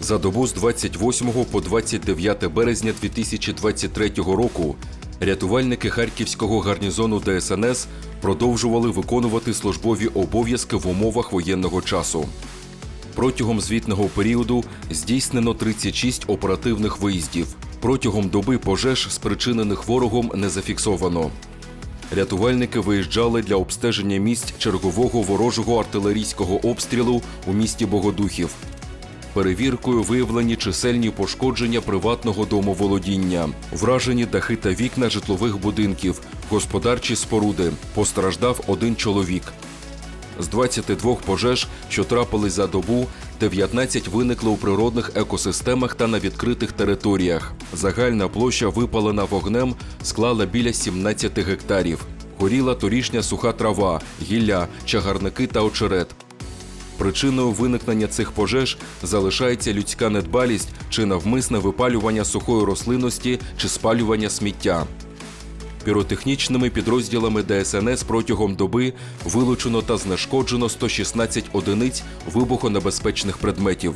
За добу з 28 по 29 березня 2023 року рятувальники Харківського гарнізону ДСНС продовжували виконувати службові обов'язки в умовах воєнного часу. Протягом звітного періоду здійснено 36 оперативних виїздів. Протягом доби пожеж, спричинених ворогом, не зафіксовано. Рятувальники виїжджали для обстеження місць чергового ворожого артилерійського обстрілу у місті Богодухів. Перевіркою виявлені чисельні пошкодження приватного домоволодіння, вражені дахи та вікна житлових будинків, господарчі споруди. Постраждав один чоловік. З 22 пожеж, що трапились за добу, 19 виникли у природних екосистемах та на відкритих територіях. Загальна площа випалена вогнем склала біля 17 гектарів. Горіла торішня суха трава, гілля, чагарники та очерет. Причиною виникнення цих пожеж залишається людська недбалість чи навмисне випалювання сухої рослинності чи спалювання сміття. Піротехнічними підрозділами ДСНС протягом доби вилучено та знешкоджено 116 одиниць вибухонебезпечних предметів.